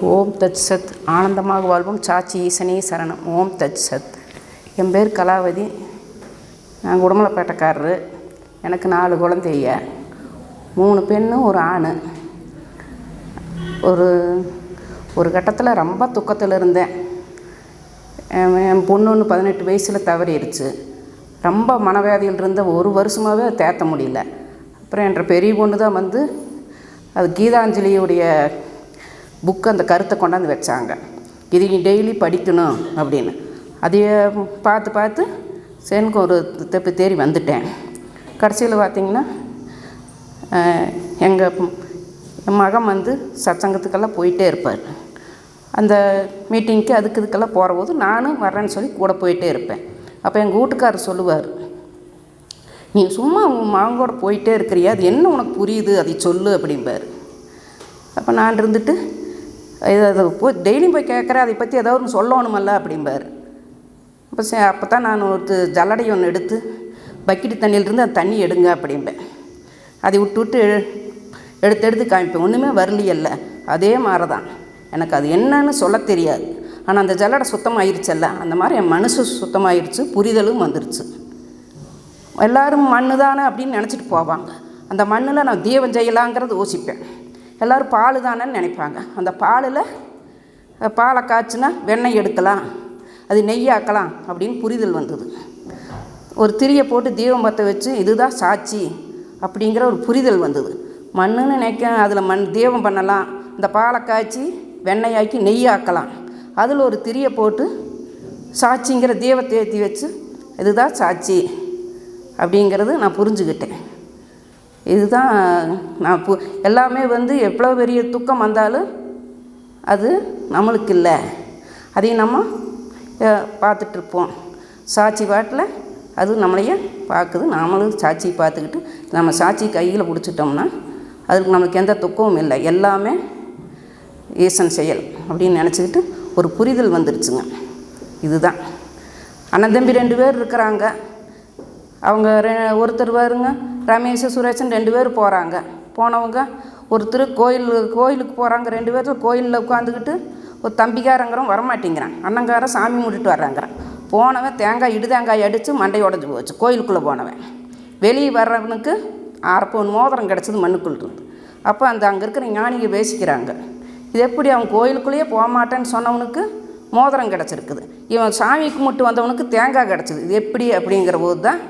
ஓம் தத் சத். ஆனந்தமாக வாழ்வோம். சாட்சி ஈசனே சரணம். ஓம் தத் சத். என் பேர் கலாவதி. நான் உடமலைப்பேட்டைக்காரரு. எனக்கு நாலு குழந்தைய மூணு பெண்ணு ஒரு ஆண். ஒரு ஒரு கட்டத்தில் ரொம்ப துக்கத்தில் இருந்தேன். என் பொண்ணு ஒன்று பதினெட்டு வயசில் தவறிடுச்சு. ரொம்ப மனவேதையில் இருந்த ஒரு வருஷமாகவே தேத்த முடியல. அப்புறம் என்ற பெரிய பொண்ணு தான் வந்து அது கீதாஞ்சலியுடைய புக்கு அந்த கருத்தை கொண்டாந்து வச்சாங்க. இது நீ டெய்லி படிக்கணும் அப்படின்னு. அதையே பார்த்து பார்த்து எனக்கு ஒரு தப்பு தேறி வந்துட்டேன். கடைசியில் பார்த்திங்கன்னா எங்கள் என் மகன் வந்து சத்சங்கத்துக்கெல்லாம் போயிட்டே இருப்பார். அந்த மீட்டிங்க்கு அதுக்கு இதுக்கெல்லாம் போகிறபோது நானும் வரேன்னு சொல்லி கூட போயிட்டே இருப்பேன். அப்போ எங்கள் வீட்டுக்காரர் சொல்லுவார் நீ சும்மா உன் மாங்கோட போயிட்டே இருக்கிறியா? அது என்ன உனக்கு புரியுது? அதை சொல்லு அப்படிம்பார். அப்போ நான் இருந்துட்டு இது போய் டெய்லியும் போய் கேட்குறேன் அதை பற்றி ஏதாவது ஒன்று சொல்லணுமல்ல அப்படிம்பார். அப்போ சே அப்போ தான் நான் ஒரு ஜல்லடை ஒன்று எடுத்து பக்கெட்டு தண்ணியிலிருந்து அந்த தண்ணி எடுங்க அப்படிம்பேன். அதை விட்டு விட்டு எடுத்து எடுத்து காமிப்பேன். ஒன்றுமே வரலையல்ல அதே மாதிரி தான் எனக்கு அது என்னன்னு சொல்ல தெரியாது. ஆனால் அந்த ஜல்லடை சுத்தமாயிருச்சல்ல? அந்த மாதிரி என் மனசு சுத்தமாயிருச்சு புரிதலும் வந்துருச்சு. எல்லோரும் மண்ணு தானே அப்படின்னு நினச்சிட்டு போவாங்க. அந்த மண்ணில் நான் தீபம் செய்யலாங்கிறது யோசிப்பேன். எல்லோரும் பால் தானேன்னு நினைப்பாங்க. அந்த பாலில் பாலை காய்ச்சினா வெண்ணெய் எடுக்கலாம் அது நெய்யாக்கலாம் அப்படின்னு புரிதல் வந்தது. ஒரு திரியை போட்டு தீபம் பற்ற வச்சு இதுதான் சாட்சி அப்படிங்கிற ஒரு புரிதல் வந்தது. மண்ணுன்னு நினைக்க அதில் மண் தீபம் பண்ணலாம் இந்த பாலை காய்ச்சி வெண்ணெயாக்கி நெய்யாக்கலாம். அதில் ஒரு திரியை போட்டு சாட்சிங்கிற தீபத்தை ஏற்றி வச்சு இதுதான் சாட்சி. அப்படிங்கிறது நான் புரிஞ்சுக்கிட்டேன். இதுதான் நான் பு எல்லாமே வந்து எவ்வளோ பெரிய துக்கம் வந்தாலும் அது நம்மளுக்கு இல்லை. அதையும் நம்ம பார்த்துட்ருப்போம். சாட்சி பாட்டில் அது நம்மளையே பார்க்குது. நாமளும் சாட்சி பார்த்துக்கிட்டு நம்ம சாட்சி கையில் பிடிச்சிட்டோம்னா அதுக்கு நம்மளுக்கு எந்த துக்கமும் இல்லை. எல்லாமே ஈசன் செயல் அப்படின்னு நினச்சிக்கிட்டு ஒரு புரிதல் வந்துருச்சுங்க. இதுதான். அண்ணன் தம்பி ரெண்டு பேர் இருக்கிறாங்க. அவங்க ரெ ஒருத்தர் வருங்க ரமேஷ் சுரேஷன் ரெண்டு பேர் போகிறாங்க போனவங்க ஒருத்தர் கோயில் கோயிலுக்கு போகிறாங்க ரெண்டு பேரும் கோயிலில் உட்காந்துக்கிட்டு ஒரு தம்பிக்காரங்கிறவன் வரமாட்டேங்கிறான். அண்ணங்காரன் சாமி முட்டிட்டு வர்றாங்கிறான். போனவன் தேங்காய் இடுதேங்காய் அடித்து மண்டை உடஞ்சி போச்சு கோயிலுக்குள்ளே போனவன். வெளியே வர்றவனுக்கு அரைப்பவன் மோதிரம் கிடச்சது மண்ணுக்குள் இருந்து. அப்போ அந்த அங்கே இருக்கிற ஞானிக பேசிக்கிறாங்க. இது எப்படி அவன் கோயிலுக்குள்ளேயே போக மாட்டேன்னு சொன்னவனுக்கு மோதிரம் கிடச்சிருக்குது. இவன் சாமி கும்பிட்டு வந்தவனுக்கு தேங்காய் கிடச்சிது. இது எப்படி அப்படிங்கிற போது தான்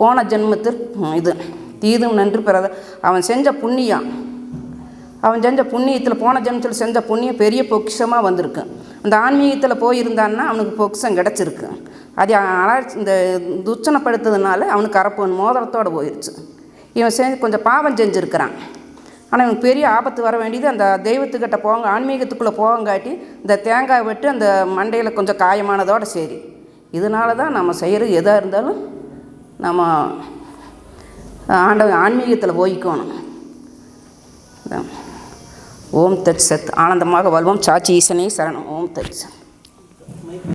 போன ஜென்மத்தில் இது தீதும் நன்று பிறத அவன் செஞ்ச புண்ணியம் அவன் செஞ்ச புண்ணியத்தில் போன ஜென்மத்தில் செஞ்ச புண்ணியம் பெரிய பொக்கிஷமாக வந்திருக்கு. அந்த ஆன்மீகத்தில் போயிருந்தான்னா அவனுக்கு பொக்கிஷம் கிடச்சிருக்கு. அது இந்த துச்சனைப்படுத்ததுனால அவனுக்கு கரப்பன் மோதிரத்தோடு போயிடுச்சு இவன் செஞ்சு கொஞ்சம் பாவம் செஞ்சுருக்கிறான். ஆனால் இவனுக்கு பெரிய ஆபத்து வர வேண்டியது அந்த தெய்வத்துக்கிட்ட போங்க ஆன்மீகத்துக்குள்ளே போவங்காட்டி இந்த தேங்காய் வெட்டு அந்த மண்டையில் கொஞ்சம் காயமானதோடு சரி. இதனால தான் நம்ம செய்கிறது எதாக இருந்தாலும் நம்ம ஆண்ட ஆன்மீகத்தில் போய்க்கணும். ஓம் தத் சத். ஆனந்தமாக வாழ்வோம். சாட்சி ஈசனே சரணம். ஓம் தட் சத்.